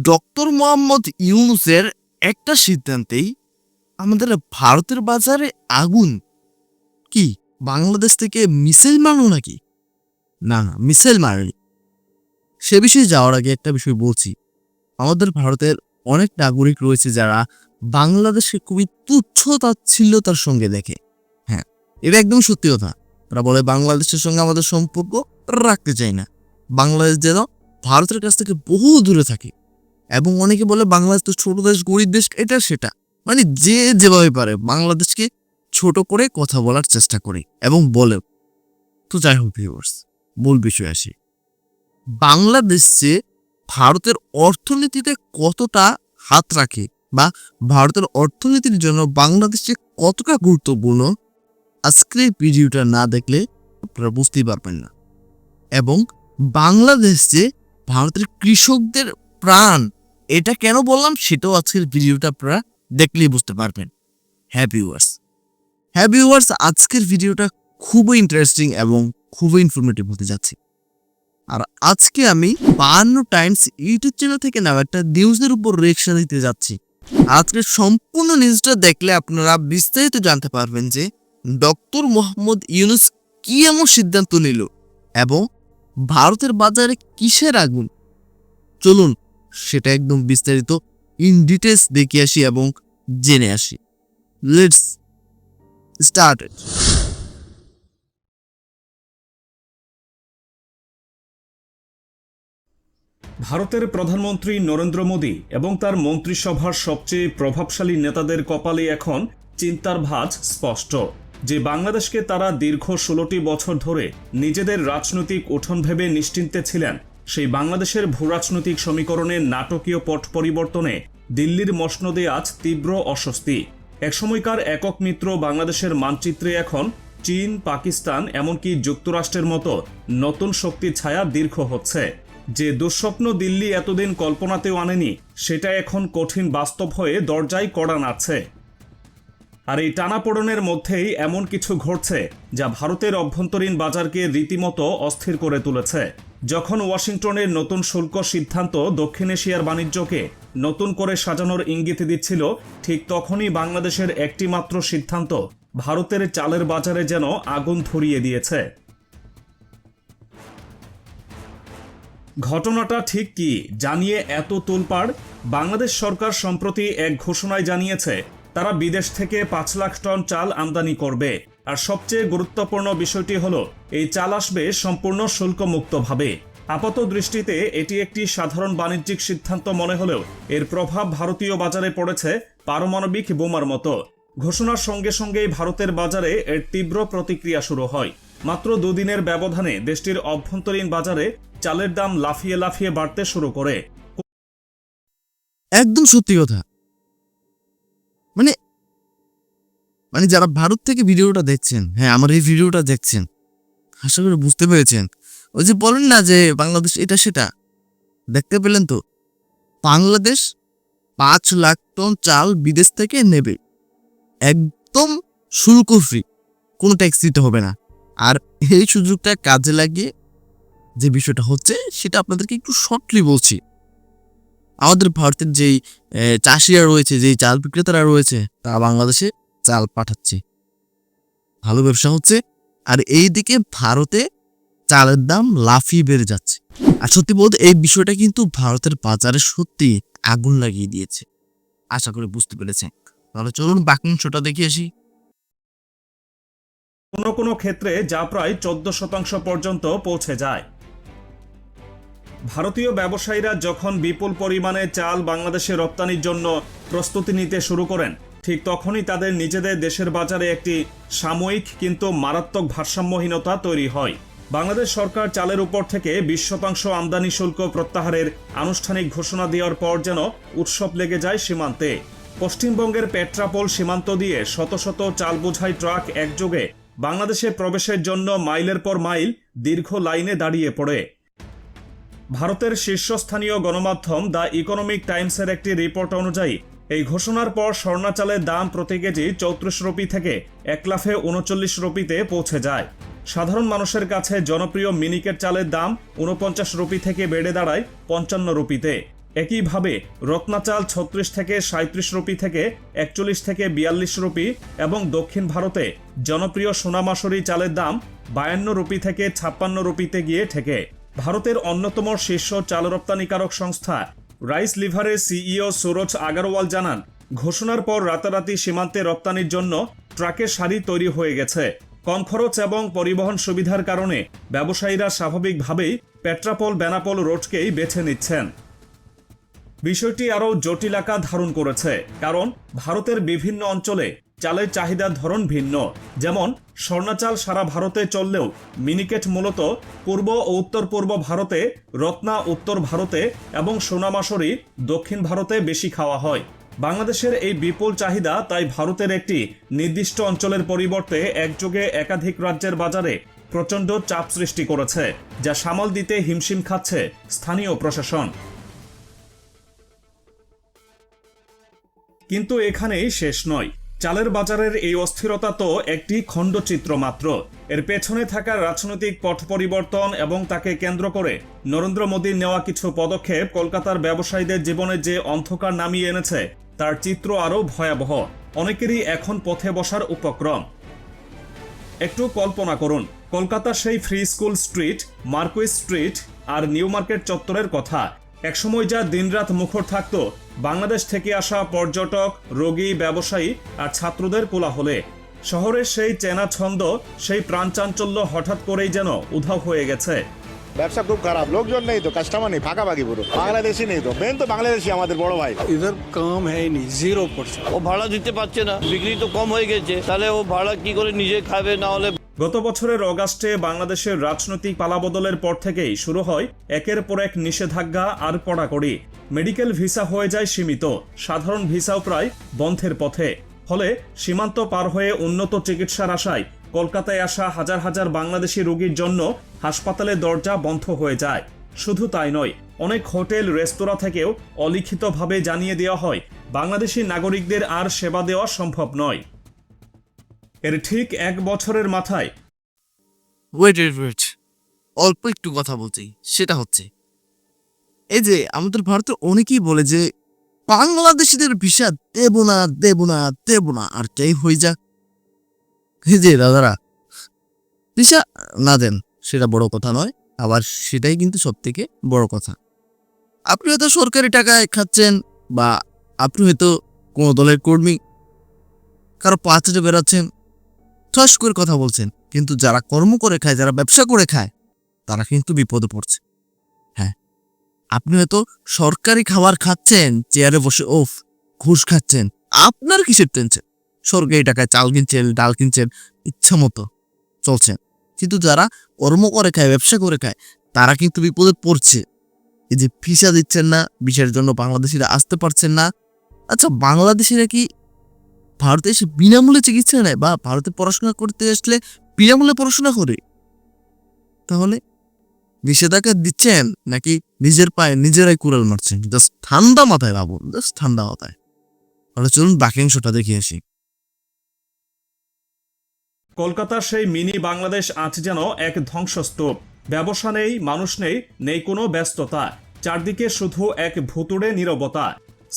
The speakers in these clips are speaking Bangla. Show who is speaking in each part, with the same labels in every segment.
Speaker 1: ডক্টর মোহাম্মদ ইউনুসের একটা সিদ্ধান্তেই আমাদের ভারতের বাজারে আগুন। কি, বাংলাদেশ থেকে মিসাইল মারলো নাকি? না মিসাইল মারেনি। সে বিষয়ে যাওয়ার আগে একটা বিষয় বলছি। আমাদের ভারতের অনেক নাগরিক রয়েছে যারা বাংলাদেশে খুবই তুচ্ছ তাচ্ছিল্যতার সঙ্গে দেখে। হ্যাঁ এটা একদম সত্যি কথা। তারা বলে বাংলাদেশের সঙ্গে আমাদের সম্পর্ক রাখতে চাই না। বাংলাদেশ যেন ভারতের কাছ থেকে বহু দূরে থাকে। এবং অনেকে বলে বাংলাদেশ তো ছোট দেশ, গরিব দেশ, এটা সেটা। মানে যে যেভাবে পারে, বাংলাদেশকে ছোট করে কথা বলার চেষ্টা করে এবং বলে। তো যাই হোক ভিউয়ার্স মূল বিষয় আসি। বাংলাদেশ ভারতের অর্থনীতিতে কতটা হাত রাখে বা ভারতের অর্থনীতির জন্য বাংলাদেশে কতটা গুরুত্বপূর্ণ, আজকের ভিডিওটা না দেখলে আপনারা বুঝতেই পারবেন না। এবং বাংলাদেশ ভারতের কৃষকদের প্রাণ। এটা কেন বললাম সেটাও আজকের ভিডিওটা আপনারা দেখলেই বুঝতে পারবেন। হ্যাঁ ভিউয়ার্স হ্যাঁ ভিউয়ার্স আজকের ভিডিওটা খুবই ইন্টারেস্টিং এবং খুবই ইনফরমেটিভ হতে যাচ্ছে। আর আজকে আমি বাহান্ন টাইমস ইউটিউব চ্যানেল থেকে নেওয়া একটা নিউজের উপর রিয়েকশন দিতে যাচ্ছি। আজকের সম্পূর্ণ নিউজটা দেখলে আপনারা বিস্তারিত জানতে পারবেন যে ডক্টর মোহাম্মদ ইউনুস কি এমন সিদ্ধান্ত নিল এবং ভারতের বাজারে কিসের আগুন? চলুন সেটা একদম বিস্তারিত ইন ডিটেলস দেখে আসি এবং জেনে আসি। লেটস স্টার্টেড
Speaker 2: ভারতের প্রধানমন্ত্রী নরেন্দ্র মোদী এবং তার মন্ত্রিসভার সবচেয়ে প্রভাবশালী নেতাদের কপালে এখন চিন্তার ভাঁজ স্পষ্ট, যে বাংলাদেশকে তারা দীর্ঘ ষোলোটি বছর ধরে নিজেদের রাজনৈতিক উঠোন ভেবে নিশ্চিন্তে ছিলেন সেই বাংলাদেশের ভূরাজনৈতিক সমীকরণের নাটকীয় পট পরিবর্তনে দিল্লির মসনদে আজ তীব্র অস্বস্তি। একসময়কার একক মিত্র বাংলাদেশের মানচিত্রে এখন চীন, পাকিস্তান, এমনকি যুক্তরাষ্ট্রের মতো নতুন শক্তির ছায়া দীর্ঘ হচ্ছে। যে দুঃস্বপ্ন দিল্লি এতদিন কল্পনাতেও আনেনি, সেটা এখন কঠিন বাস্তব হয়ে দরজায় কড়া নাড়ছে। আর এই টানাপোড়নের মধ্যেই এমন কিছু ঘটছে, যা ভারতের অভ্যন্তরীণ বাজারকে রীতিমতো অস্থির করে তুলেছে। যখন ওয়াশিংটনের নতুন শুল্ক সিদ্ধান্ত দক্ষিণ এশিয়ার বাণিজ্যকে নতুন করে সাজানোর ইঙ্গিত দিচ্ছিল, ঠিক তখনই বাংলাদেশের একটি মাত্র সিদ্ধান্ত ভারতের চালের বাজারে যেন আগুন ধরিয়ে দিয়েছে। ঘটনাটা ঠিক কি জানিয়ে এত তোলপাড়? বাংলাদেশ সরকার সম্প্রতি এক ঘোষণায় জানিয়েছে, তারা বিদেশ থেকে পাঁচ লাখ টন চাল আমদানি করবে। আর সবচেয়ে গুরুত্বপূর্ণ বিষয়টি হলো, এই চাল আসবে সম্পূর্ণ শুল্কমুক্তভাবে। আপাত দৃষ্টিতে এটি একটি সাধারণ বাণিজ্যিক সিদ্ধান্ত মনে হলেও, এর প্রভাব ভারতীয় বাজারে পড়েছে পারমাণবিক বোমার মতো। ঘোষণার সঙ্গে সঙ্গেই ভারতের বাজারে এর তীব্র প্রতিক্রিয়া শুরু হয়। মাত্র দুদিনের ব্যবধানে দেশটির অভ্যন্তরীণ বাজারে চালের দাম লাফিয়ে লাফিয়ে বাড়তে শুরু করে।
Speaker 1: একদম সত্যি কথা। মানে মানে যারা ভারত থেকে ভিডিওটা দেখছেন হ্যাঁ আমার এই ভিডিওটা দেখছেন, আশা করি বুঝতে পেরেছেন। ওই যে বলেন না যে বাংলাদেশ এটা সেটা, দেখতে পেলেন তো? বাংলাদেশ পাঁচ লাখ টন চাল বিদেশ থেকে নেবে। একদম শুল্ক ফ্রি কোনো ট্যাক্স দিতে হবে না। আর এই সুযোগটা কাজে লাগিয়ে যে বিষয়টা হচ্ছে, সেটা আপনাদেরকে একটু শর্টলি বলছি। আমাদের ভারতের যেই চাষিরা রয়েছে, যেই চাল বিক্রেতারা রয়েছে, তারা বাংলাদেশে চাল পাঠাচ্ছে। ভালো ব্যবসা হচ্ছে, আর এইদিকে ভারতে চালের দাম লাফিয়ে বেড়ে যাচ্ছে। আর সত্যি বলতে এই বিষয়টা কিন্তু ভারতের বাজারে সত্যি আগুন লাগিয়ে দিয়েছে। আশা করি বুঝতে পেরেছেন। তাহলে চলুন বাকি অংশটা দেখে আসি।
Speaker 2: কোনো কোনো ক্ষেত্রে যা প্রায় চোদ্দ শতাংশ পর্যন্ত পৌঁছে যায়। ভারতীয় ব্যবসায়ীরা যখন বিপুল পরিমাণে চাল বাংলাদেশে রপ্তানির জন্য প্রস্তুতি নিতে শুরু করেন ঠিক তখনই তাদের নিজেদের দেশের বাজারে একটি সাময়িক কিন্তু মারাত্মক ভারসাম্যহীনতা তৈরি হয়। বাংলাদেশ সরকার চালের উপর থেকে বিশ শতাংশ আমদানি শুল্ক প্রত্যাহারের আনুষ্ঠানিক ঘোষণা দেওয়ার পর যেন উৎসব লেগে যায় সীমান্তে। পশ্চিমবঙ্গের পেট্রাপোল সীমান্ত দিয়ে শত শত চাল বোঝাই ট্রাক একযোগে বাংলাদেশে প্রবেশের জন্য মাইলের পর মাইল দীর্ঘ লাইনে দাঁড়িয়ে পড়ে। ভারতের শীর্ষস্থানীয় গণমাধ্যম দ্য ইকোনমিক টাইমসের একটি রিপোর্ট অনুযায়ী এই ঘোষণার পর স্বর্ণা চালের দাম প্রতি কেজি চৌত্রিশ রুপি থেকে এক লাফে উনচল্লিশ রুপিতে পৌঁছে যায়। সাধারণ মানুষের কাছে জনপ্রিয় মিনিকেট চালের দাম উনপঞ্চাশ রুপি থেকে বেড়ে দাঁড়ায় পঞ্চান্ন রুপিতে। একইভাবে রত্নাচাল ছত্রিশ থেকে সাঁত্রিশ রুপি থেকে একচল্লিশ থেকে বিয়াল্লিশ রুপি এবং দক্ষিণ ভারতে জনপ্রিয় সোনামাসরি চালের দাম বায়ান্ন রুপি থেকে ছাপ্পান্ন রুপিতে গিয়ে ঠেকে। ভারতের অন্যতম শীর্ষ চাল রপ্তানিকারক সংস্থা রাইস লিভারের সিইও সুরজ আগারওয়াল জানান, ঘোষণার পর রাতারাতি সীমান্তে রপ্তানির জন্য ট্রাকের সারি তৈরি হয়ে গেছে। কম খরচ এবং পরিবহন সুবিধার কারণে ব্যবসায়ীরা স্বাভাবিকভাবেই পেট্রাপল, বেনাপল রোডকেই বেছে নিচ্ছেন। বিষয়টি আরও জটিল আকার ধারণ করেছে, কারণ ভারতের বিভিন্ন অঞ্চলে চালের চাহিদার ধরন ভিন্ন। যেমন, স্বর্ণাচাল সারা ভারতে চললেও মিনিকেট মূলত পূর্ব ও উত্তর পূর্ব ভারতে, রত্না উত্তর ভারতে এবং সোনামাসরি দক্ষিণ ভারতে বেশি খাওয়া হয়। বাংলাদেশের এই বিপুল চাহিদা তাই ভারতের একটি নির্দিষ্ট অঞ্চলের পরিবর্তে একযোগে একাধিক রাজ্যের বাজারে প্রচণ্ড চাপ সৃষ্টি করেছে, যা সামাল দিতে হিমশিম খাচ্ছে স্থানীয় প্রশাসন। কিন্তু এখানেই শেষ নয়। চালের বাজারের এই অস্থিরতা তো একটি খণ্ডচিত্র মাত্র। এর পেছনে থাকা রাজনৈতিক পট পরিবর্তন এবং তাকে কেন্দ্র করে নরেন্দ্র মোদীর নেওয়া কিছু পদক্ষেপ কলকাতার ব্যবসায়ীদের জীবনে যে অন্ধকার নামিয়ে এনেছে, তার চিত্র আরও ভয়াবহ। অনেকেরই এখন পথে বসার উপক্রম। একটু কল্পনা করুন কলকাতার সেই free school street, Marquis street আর নিউ মার্কেট চত্বরের কথা। একসময় যা দিনরাত মুখর থাকত বাংলাদেশ থেকে আসা পর্যটক রোগী ব্যবসায়ী আর ছাত্রদের কোলাহলে। শহরের সেই চেনা ছন্দ সেই প্রাণচাঞ্চল্য হঠাৎ করেই যেন উধাও হয়ে গেছে।
Speaker 3: ব্যবসা খুব খারাপ লোকজন নেই তো কাস্টমার নেই ফাঁকাফাঁকি পুরো। বাংলাদেশি নেই তো মেন তো বাংলাদেশি আমাদের বড় ভাই।
Speaker 4: ইধার কাম হয়নি জিরো পার্সেন্ট
Speaker 5: ও ভাড়া দিতে পারছে না বিক্রি তো কম হয়ে গেছে তাহলে ও ভাড়া কি করে নিজে খাবে না হলে
Speaker 2: গত বছরের অগাস্টে বাংলাদেশের রাজনৈতিক পালাবদলের পর থেকেই শুরু হয় একের পর এক নিষেধাজ্ঞা আর কড়াকড়ি মেডিকেল ভিসা হয়ে যায় সীমিত, সাধারণ ভিসাও প্রায় বন্ধের পথে। ফলে সীমান্ত পার হয়ে উন্নত চিকিৎসার আশায় কলকাতায় আসা হাজার হাজার বাংলাদেশি রোগীর জন্য হাসপাতালের দরজা বন্ধ হয়ে যায়। শুধু তাই নয়, অনেক হোটেল, রেস্তোরাঁ থেকেও অলিখিতভাবে জানিয়ে দেওয়া হয়, বাংলাদেশি নাগরিকদের আর সেবা দেওয়া সম্ভব নয়। এর ঠিক এক বছরের মাথায়।
Speaker 1: ওয়েট ওয়েট অল্প একটু কথা বলছি, সেটা হচ্ছে, এই যে আমাদের ভারতে অনেকেই বলে যে, বাংলাদেশিদের ভিসা দেব না দেব না দেব না, আর যাই হয়ে যাক। এই যে দাদারা, ভিসা না দেন, সেটা বড় কথা নয়, আবার সেটাই কিন্তু সব থেকে বড় কথা। আপনি হয়তো সরকারি টাকায় খাচ্ছেন, বা আপনি হয়তো কোনো দলের কর্মী, কারও পাঁচে বেড়াচ্ছেন ঠাস করে কথা বলছেন। কিন্তু যারা কর্ম করে খায়, যারা ব্যবসা করে খায়, তারা কিন্তু বিপদে পড়ছে। হ্যাঁ আপনি হয়তো সরকারি খাবার খাচ্ছেন, চেয়ারে বসে, ওফ, ঘুষ খাচ্ছেন। আপনার কিসের টেনশন সরকারি টাকায় চাল কিনছেন, ডাল কিনছেন, ইচ্ছা মতো চলছেন। কিন্তু যারা কর্ম করে খায়, ব্যবসা করে খায়, তারা কিন্তু বিপদে পড়ছে। এই যে ভিসা দিচ্ছেন না, ভিসার জন্য বাংলাদেশিরা আসতে পারছেন না। আচ্ছা বাংলাদেশিরা কি ভারতে এসে বিনামূল্যে চিকিৎসা নেয় বা ভারতে পড়াশোনা করতে আসলে বিনামূল্যে পড়াশোনা করে? তাহলে নিষেধাজ্ঞা দিচ্ছেন নাকি নিজের পায়ে নিজেরাই কুড়াল মারছেন? জাস্ট ঠান্ডা মাথায় ভাবুন, জাস্ট ঠান্ডা মাথায়। তাহলে চলুন বাকি অংশটা দেখে আসি।
Speaker 2: কলকাতার সেই মিনি বাংলাদেশ আজ যেন এক ধ্বংসস্তূপ। ব্যবসা নেই, মানুষ নেই নেই কোনো ব্যস্ততা। চারদিকে শুধু এক ভুতুড়ে নীরবতা।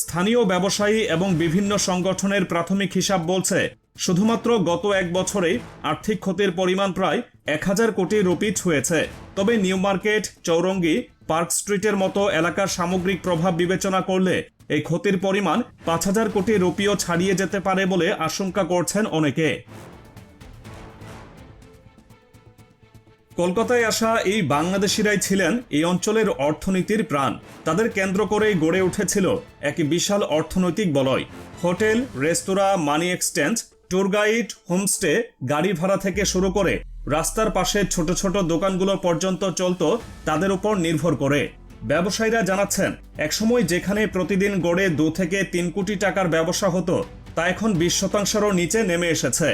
Speaker 2: স্থানীয় ব্যবসায়ী এবং বিভিন্ন সংগঠনের প্রাথমিক হিসাব বলছে, শুধুমাত্র গত এক বছরে আর্থিক ক্ষতির পরিমাণ প্রায় এক হাজার কোটি রুপি ছুঁয়েছে। তবে নিউ মার্কেট, চৌরঙ্গি, পার্ক স্ট্রিটের মতো এলাকার সামগ্রিক প্রভাব বিবেচনা করলে এই ক্ষতির পরিমাণ পাঁচ হাজার কোটি রুপিও ছাড়িয়ে যেতে পারে বলে আশঙ্কা করছেন অনেকে। কলকাতায় আসা এই বাংলাদেশিরাই ছিলেন এই অঞ্চলের অর্থনীতির প্রাণ। তাদের কেন্দ্র করেই গড়ে উঠেছিল এক বিশাল অর্থনৈতিক বলয়। Hotel, restaurant, money exchange tour guide, homestay, গাড়ি ভাড়া থেকে শুরু করে রাস্তার পাশে ছোট ছোট দোকানগুলো পর্যন্ত চলত তাদের উপর নির্ভর করে। ব্যবসায়ীরা জানাচ্ছেন, একসময় যেখানে প্রতিদিন গড়ে দু থেকে তিন কোটি টাকার ব্যবসা হতো, তা এখন বিশ শতাংশেরও নিচে নেমে এসেছে।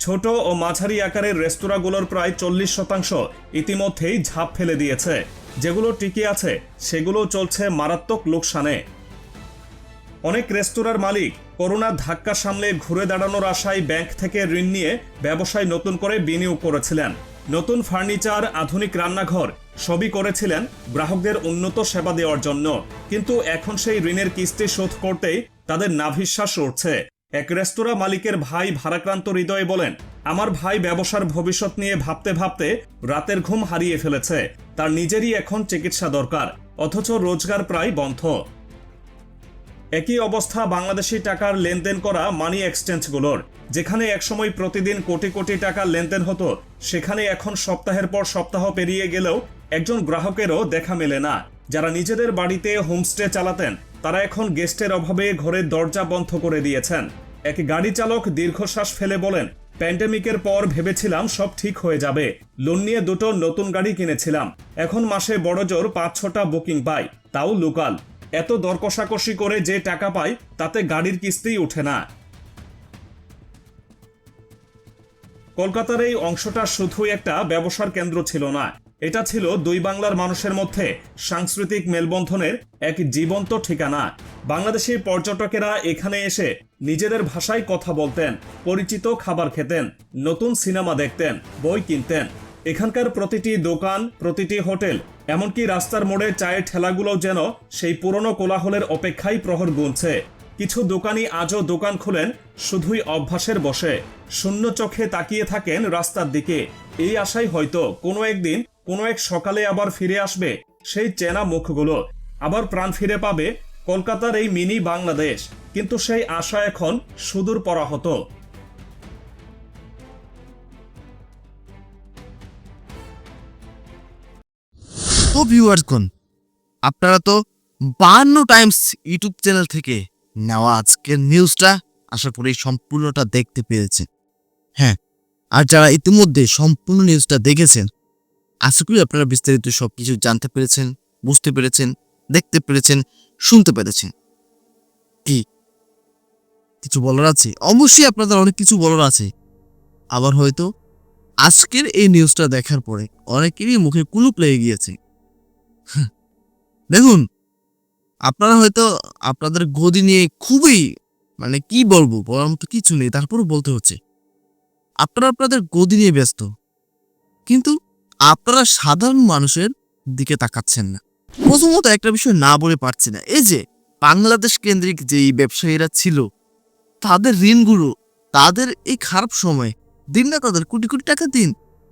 Speaker 2: ছোট ও মাঝারি আকারের রেস্তোরাঁগুলোর প্রায় চল্লিশ শতাংশ ইতিমধ্যেই ঝাঁপ ফেলে দিয়েছে। যেগুলো টিকে আছে সেগুলো চলছে মারাত্মক লোকসানে। অনেক রেস্তোরাঁর মালিক করোনার ধাক্কা সামলে ঘুরে দাঁড়ানোর আশায় ব্যাংক থেকে ঋণ নিয়ে ব্যবসায় নতুন করে বিনিয়োগ করেছিলেন। নতুন ফার্নিচার, আধুনিক রান্নাঘর সবই করেছিলেন গ্রাহকদের উন্নত সেবা দেওয়ার জন্য। কিন্তু এখন সেই ঋণের কিস্তি শোধ করতেই তাদের নাভিশ্বাস উঠছে এক রেস্তোরাঁ মালিকের ভাই ভারাক্রান্ত হৃদয়ে বলেন, আমার ভাই ব্যবসার ভবিষ্যৎ নিয়ে ভাবতে ভাবতে রাতের ঘুম হারিয়ে ফেলেছে। তার নিজেরই এখন চিকিৎসা দরকার, অথচ রোজগার প্রায় বন্ধ। একই অবস্থা বাংলাদেশি টাকার লেনদেন করা মানি এক্সচেঞ্জগুলোর। যেখানে একসময় প্রতিদিন কোটি কোটি টাকার লেনদেন হতো, সেখানে এখন সপ্তাহের পর সপ্তাহ পেরিয়ে গেলেও একজন গ্রাহকেরও দেখা মেলে না। যারা নিজেদের বাড়িতে হোমস্টে চালাতেন, তারা এখন গেস্টের অভাবে ঘরের দরজা বন্ধ করে দিয়েছেন। এক গাড়ি চালক দীর্ঘশ্বাস ফেলে বলেন প্যান্ডেমিকের পর ভেবেছিলাম সব ঠিক হয়ে যাবে। লোন নিয়ে দুটো নতুন গাড়ি কিনেছিলাম। এখন মাসে বড় জোর পাঁচ ছটা বুকিং পাই। তাও লোকাল এত দর কষাকষি করে যে টাকা পাই, তাতে গাড়ির কিস্তিই ওঠে না। কলকাতার এই অংশটা শুধুই একটা ব্যবসার কেন্দ্র ছিল না। এটা ছিল দুই বাংলার মানুষের মধ্যে সাংস্কৃতিক মেলবন্ধনের এক জীবন্ত ঠিকানা। বাংলাদেশি পর্যটকেরা এখানে এসে নিজেদের ভাষায় কথা বলতেন, পরিচিত খাবার খেতেন, নতুন সিনেমা দেখতেন, বই কিনতেন। এখানকার প্রতিটি দোকান, প্রতিটি হোটেল, এমনকি রাস্তার মোড়ে চায়ের ঠেলাগুলোও যেন সেই পুরনো কোলাহলের অপেক্ষায় প্রহর গুনছে। কিছু দোকানি আজও দোকান খুলেন, শুধুই অভ্যাসের বসে। শূন্য চোখে তাকিয়ে থাকেন রাস্তার দিকে। এই আশাই হয়তো কোনো একদিন, কোনো এক সকালে আবার ফিরে আসবে সেই চেনা মুখগুলো। আবার প্রাণ ফিরে পাবে কলকাতার এই মিনি বাংলাদেশ, কিন্তু সেই আশা এখন সুদূর পরাহত।
Speaker 1: তো ভিউয়ার্সগণ আপনারা তো বাহান্ন টাইমস ইউটিউব চ্যানেল থেকে নেওয়া আজকের নিউজটা আশা করি সম্পূর্ণটা দেখতে পেরেছেন হ্যাঁ আর যারা ইতিমধ্যে সম্পূর্ণ নিউজটা দেখেছেন, আশা করি আপনারা বিস্তারিত সব কিছু জানতে পেরেছেন, বুঝতে পেরেছেন দেখতে পেরেছেন, শুনতে পেরেছেন। কি? কিছু বলার আছে? অবশ্যই আপনাদের অনেক কিছু বলার আছে। আবার হয়তো আজকের এই নিউজটা দেখার পরে অনেকেরই মুখে কুলুপ লেগে গিয়েছে। দেখুন, আপনারা হয়তো আপনাদের গদি নিয়ে খুবই মানে কি বলব, বলার মতো কিছু নেই, তারপরও বলতে হচ্ছে। আপনারা আপনাদের গদি নিয়ে ব্যস্ত, কিন্তু আপনারা সাধারণ মানুষের দিকে তাকাচ্ছেন না। প্রথমত একটা বিষয় না বলে পারছি না। এই যে বাংলাদেশ কেন্দ্রিক যেই ব্যবসায়ীরা ছিল, তাদের ঋণগুলো তাদের এই খারাপ সময় দিন না তাদের কোটি কোটি টাকা দিন।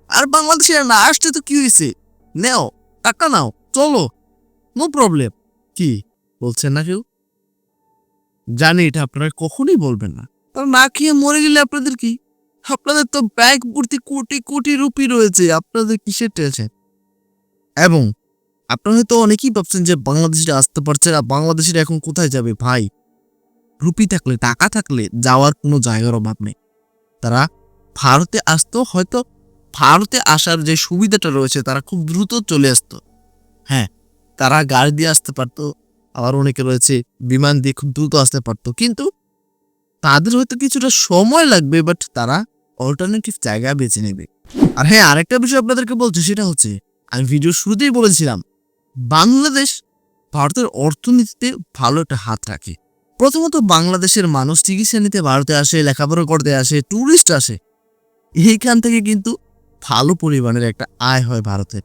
Speaker 1: আর বাংলাদেশিরা না আসতে তো কি হয়েছে নেও, টাকা নাও, চলো। No problem. কি, বলছেন না কেউ? জানি এটা আপনারা কখনোই বলবেন না। তারা না খেয়ে মরে গেলে আপনাদের কি? আপনাদের তো ব্যাগ ভর্তি কোটি কোটি রুপি রয়েছে, আপনাদের কিসের টেনশন এবং আপনারা হয়তো অনেকেই ভাবছেন যে বাংলাদেশিরা আসতে পারছে না, বাংলাদেশিরা এখন কোথায় যাবে? ভাই, রুপি থাকলে টাকা থাকলে যাওয়ার কোনো জায়গার অভাব নেই। তারা ভারতে আসতো, হয়তো ভারতে আসার যে সুবিধাটা রয়েছে, তারা খুব দ্রুত চলে আসতো। হ্যাঁ তারা গাড়ি দিয়ে আসতে পারতো, আবার অনেকে রয়েছে বিমান দিয়ে খুব দ্রুত আসতে পারতো। কিন্তু তাদের হয়তো কিছুটা সময় লাগবে বাট তারা অল্টারনেটিভ জায়গা বেছে নেবে। আর হ্যাঁ আরেকটা বিষয় আপনাদেরকে বলছি, সেটা হচ্ছে, আমি ভিডিও শুরুতেই বলেছিলাম বাংলাদেশ ভারতের অর্থনীতিতে ভালো একটা হাত রাখে। প্রথমত বাংলাদেশের মানুষ চিকিৎসা নিতে ভারতে আসে, লেখাপড়া করতে আসে ট্যুরিস্ট আসে। এইখান থেকে কিন্তু ভালো পরিমাণের একটা আয় হয় ভারতের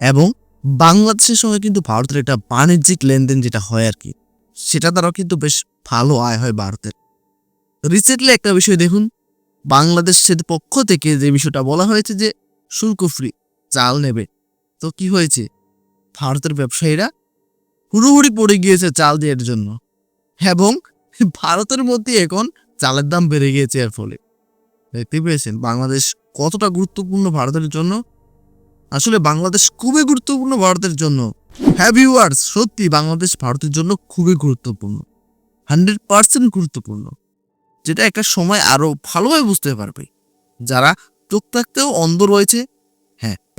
Speaker 1: এবং বাংলাদেশের সঙ্গে কিন্তু ভারতের একটা বাণিজ্যিক লেনদেন যেটা হয় আর কি, সেটা দ্বারাও কিন্তু বেশ ভালো আয় হয় ভারতের রিসেন্টলি একটা বিষয় দেখুন, বাংলাদেশের পক্ষ থেকে যে বিষয়টা বলা হয়েছে যে শুল্ক ফ্রি চাল নেবে। তো কি হয়েছে? ভারতের ব্যবসায়ীরা হুড়োহুড়ি পড়ে গিয়েছে চাল দেওয়ার জন্য। এবং ভারতের মধ্যে এখন চালের দাম বেড়ে গিয়েছে এর ফলে। দেখতে পেয়েছেন, বাংলাদেশ কতটা গুরুত্বপূর্ণ ভারতের জন্য? আসলে বাংলাদেশ খুবই গুরুত্বপূর্ণ ভারতের জন্য। হ্যাঁ ভিউয়ার্স সত্যি বাংলাদেশ ভারতের জন্য খুবই গুরুত্বপূর্ণ। হান্ড্রেড পার্সেন্ট গুরুত্বপূর্ণ। যেটা একটা সময় আরও ভালোভাবে বুঝতে পারবে। যারা চোখ থাকতেও অন্ধ রয়েছে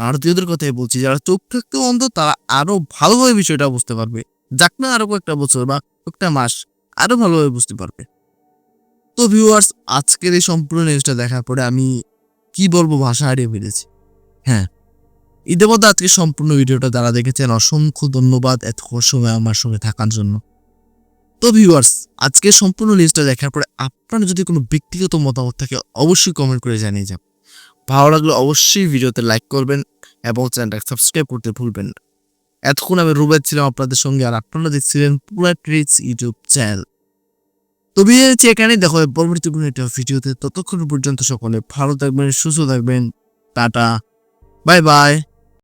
Speaker 1: ভারতীয়দের কথাই বলছি, যারা চোখ থাকতেও অন্ধ, তারা আরও ভালোভাবে বিষয়টা বুঝতে পারবে। যাক না, আরও কয়েকটা বছর বা কয়েকটা মাস, আরও ভালোভাবে বুঝতে পারবে। তো ভিউয়ার্স আজকের এই সম্পূর্ণ নিউজটা দেখার পরে আমি কি বলব ভাষা হারিয়ে ফেলেছি। হ্যাঁ ইতিমধ্যে আজকে সম্পূর্ণ ভিডিওটা যারা দেখেছেন, অসংখ্য ধন্যবাদ এত সময় আমার সঙ্গে থাকার জন্য। তো ভিউয়ার্স আজকে সম্পূর্ণ নিউজটা দেখার পরে আপনার যদি কোনো ব্যক্তিগত মতামত থাকে, অবশ্যই কমেন্ট করে জানিয়ে যান ভালো লাগলে অবশ্যই ভিডিওতে লাইক করবেন এবং চ্যানেলটাকে সাবস্ক্রাইব করতে ভুলবেন না। এতক্ষণ আমি রুবেদ ছিলাম আপনাদের সঙ্গে আর আপনারা দেখছিলেন পুরা ট্রিক্স ইউটিউব চ্যানেল। তো বিয়ে হচ্ছে এখানেই দেখো পরবর্তী কোনো একটা ভিডিওতে। ততক্ষণ পর্যন্ত সকলে ভালো থাকবেন, সুস্থ থাকবেন। টাটা। Bye bye.